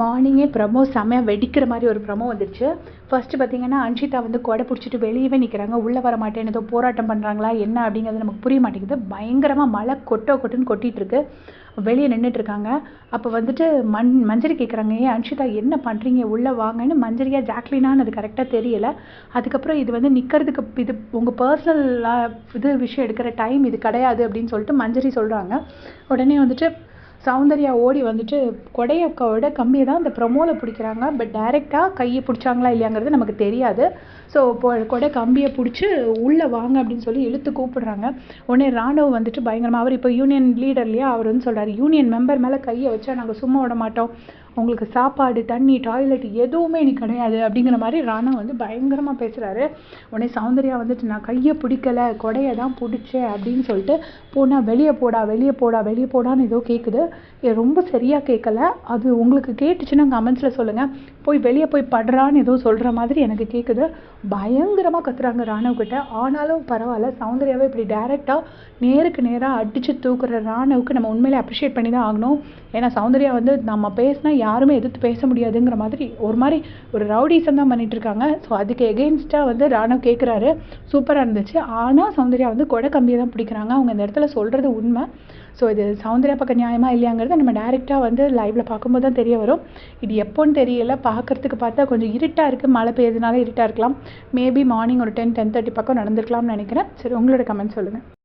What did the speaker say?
மார்னிங்கே ப்ரமோ செமையாக வெடிக்கிற மாதிரி ஒரு ப்ரமோ வந்துருச்சு. ஃபர்ஸ்ட்டு பார்த்தீங்கன்னா அன்ஷிதா வந்து கொடை பிடிச்சிட்டு வெளியவே நிற்கிறாங்க உள்ளே வர மாட்டேன் ஏதோ போராட்டம் பண்ணுறாங்களா என்ன அப்படிங்கிறது நமக்கு புரிய மாட்டேங்குது. பயங்கரமாக மழை கொட்டோ கொட்டுன்னு கொட்டிகிட்ருக்கு வெளியே நின்றுட்டுருக்காங்க அப்போ வந்துட்டு மண் மஞ்சரி கேட்குறாங்க ஏன் அன்ஷிதா என்ன பண்ணுறீங்க உள்ளே வாங்கன்னு மஞ்சரியா ஜாக்லினான்னு அது கரெக்டாக தெரியல. அதுக்கப்புறம் இது வந்து நிற்கிறதுக்கு இது உங்கள் பர்சனலாக இது விஷயம் எடுக்கிற டைம் இது கிடையாது அப்படின்னு சொல்லிட்டு மஞ்சரி சொல்கிறாங்க உடனே வந்துட்டு சௌந்தர்யா ஓடி வந்துட்டு கொடையை விட கம்மியை தான் அந்த ப்ரொமோவில் பிடிக்கிறாங்க. பட் டைரெக்டாக கையை பிடிச்சாங்களா இல்லையாங்கிறது நமக்கு தெரியாது. ஸோ இப்போ கொடை கம்பியை பிடிச்சி உள்ளே வாங்க அப்படின்னு சொல்லி இழுத்து கூப்பிடுறாங்க. உடனே ராணுவ வந்துட்டு பயங்கரமாக அவர் இப்போ யூனியன் லீடர் இல்லையா? அவர் வந்து சொல்கிறார் யூனியன் மெம்பர் மேலே கையை வச்சா நாங்கள் சும்மா விட மாட்டோம். உங்களுக்கு சாப்பாடு தண்ணி டாய்லெட் எதுவுமே எனக்கு கிடையாது அப்படிங்கிற மாதிரி ராணா வந்து பயங்கரமாக பேசுகிறாரு உடனே சௌந்தர்யா வந்துட்டு நான் கையை பிடிக்கலை கொடையை தான் பிடிச்சேன் அப்படின்னு சொல்லிட்டு போனால் வெளியே போடா வெளியே போடா வெளியே போடான்னு ஏதோ கேட்குது ரொம்ப சரியாக கேட்கல அது உங்களுக்கு கேட்டுச்சுன்னா கமெண்ட்ஸில் சொல்லுங்கள் போய் வெளியே போய் படுறான்னு ஏதோ சொல்கிற மாதிரி எனக்கு கேட்குது பயங்கரமாக கத்துறாங்க ராணுவக்கிட்ட ஆனாலும் பரவாயில்ல சௌந்தர்யாவை இப்படி டேரெக்டாக நேருக்கு நேராக அடித்து தூக்குற ராணவுக்கு நம்ம உண்மையிலே அப்ரிஷியேட் பண்ணி தான் ஆகணும். ஏன்னா சௌந்தர்யா வந்து நம்ம பேசினா யாருமே எதிர்த்து பேச முடியாதுங்கிற மாதிரி ஒரு மாதிரி ஒரு ரவுடிசம் தான் பண்ணிட்டு இருக்காங்க ஸோ அதுக்கு எகெயின்ஸ்டாக வந்து ராணவ் கேட்குறாரு சூப்பராக இருந்துச்சு. ஆனால் சௌந்தர்யா வந்து கொடை கம்பியை தான் பிடிக்கிறாங்க. அவங்க இந்த இடத்துல சொல்கிறது உண்மை. ஸோ இது சௌந்தர்யா பக்கம் நியாயமா இல்லையாங்கிறத நம்ம டேரெக்டாக வந்து லைவில் பார்க்கும்போது தான் தெரிய வரும். இது எப்போன்னு தெரியல. பார்க்கறதுக்கு பார்த்தா கொஞ்சம் இருட்டாக இருக்குது மழை பெய்யறதுனால இருட்டாக இருக்கலாம். மேபி மார்னிங் ஒரு டென் டென் தேர்ட்டி பக்கம் நடந்திருக்கலாம்னு நினைக்கிறேன். சரி உங்களோட கமெண்ட் சொல்லுங்கள்